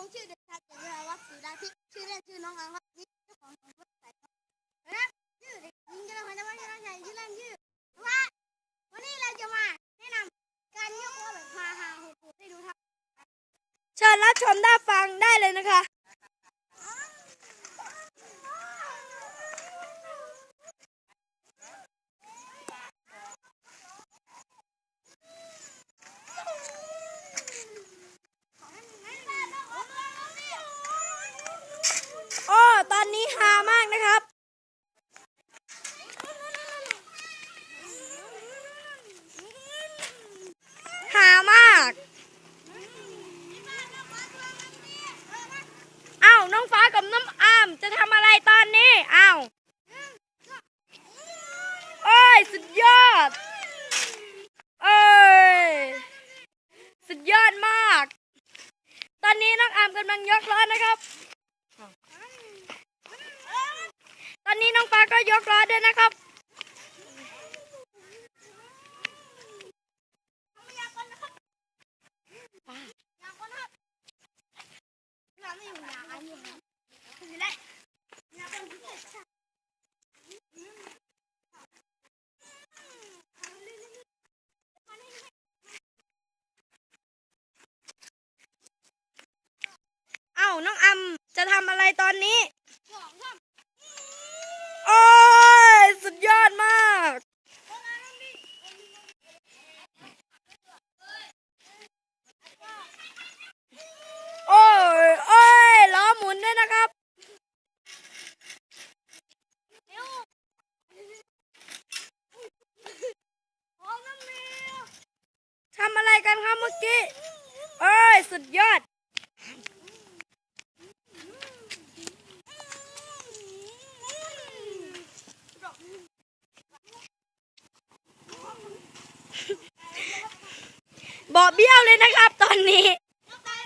ผมชื่อเด็กชายเกียรติวัฒน์ศรีดาที่ชื่อเล่นชื่อน้องอังครับนี่เจ้าของสวนกล้วยไข่ครับนะครับชื่อเด็กหญิงกระพันธ์วัฒน์ชัยชื่อเล่นชื่อว่าวันนี้เราจะมาแนะนำการยกล้อแบบฮาฮาโหดๆให้ดูครับเชิญรับชมได้ฟังได้เลยนะคะ โอ้ ตอนนี้ฮามากนะครับ ฮามาก อ้าวน้องฟ้ากับน้ำอามจะทำอะไรตอนนี้ อ้าวโอ้ย สุดยอด เอ้ย สุดยอดมาก ตอนนี้น้องอามกำลังยกล้อนะครับ ตอนนี้น้องปลาก็ยกล้อด้วยนะครับ เราไม่อยู่หนาอันนี้ครับคือได้ยาคนที่เกิดจาก เอ้าน้องอาม ไรตอนนี้องครับโอ้ยสุดยอดมาก โอ้ยโอ้ยล้อหมุนด้วยนะครับทำอะไรกันครับเมื่อกี้ เอ้ย สุดยอด บอเบี้ยวเลยนะครับ ตอนนี้ว่า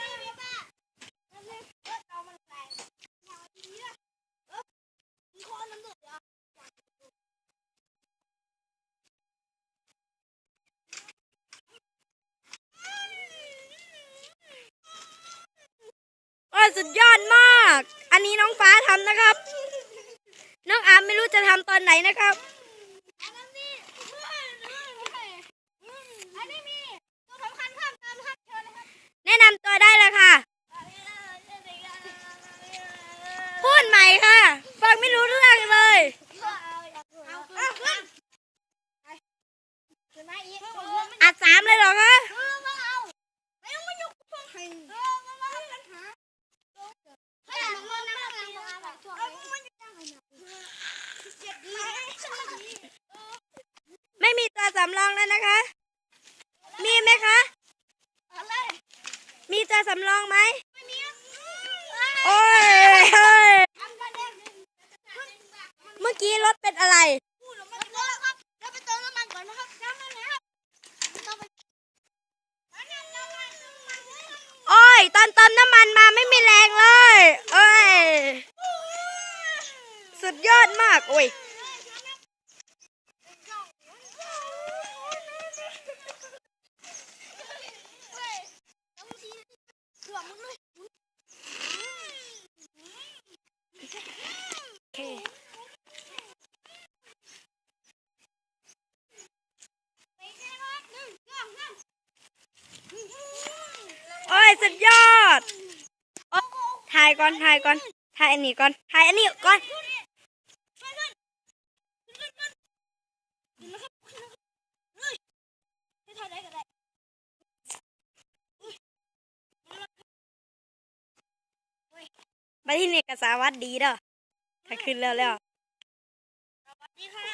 โอ้ยสุดยอดมาก อันนี้น้องฟ้าทำนะครับ น้องอามไม่รู้จะทำตอนไหนนะครับ อันนั้นนี่เฮ้ยเฮ้ยเฮ้ยอันนี้มีตัวสำคัญเพิ่มเติมครับเชิญเลยครับ แนะนำตัวได้เลยค่ะ พูดใหม่ค่ะ ฟังไม่รู้เรื่องเลย เอาเอาขึ้นขึ้นมาอีก อัดสามเลยเหรอคะ เออมาเอาไม่ต้องมายุ่งพวกใครเออมามาปัญหาเฮ้ยมันมันนั่งนั่งมาแบบช่วงนี้มันจะยังไงเนี่ยเจ็บดี ไม่มีตัวสำรองแล้วนะคะ มีไหมคะอะไรมีตัวสำรองไหมไม่มีโอ้ยเฮ้ยอันกันเองเมื่อกี้รถเป็นอะไรพูดออกมาเลยครับเดี๋ยวไปเติมน้ำมันก่อนนะครับน้ำมันแล้วต้องไปอันนั้นน้ำมันน้ำมันโอ้ย ตอนเติมน้ำมันมาไม่มีแรงเลยเอ้ย สุดยอดมาก โอ้ย โอเค โอ้ย สุดยอดถ่ายก่อนถ่ายก่อนถ่ายอันนี้ก่อนถ่ายอันนี้ก่อนไปที่นี่กสาวัสดีเด้อถ้าขึ้นแล้วแล้วสวัสดีค่ะ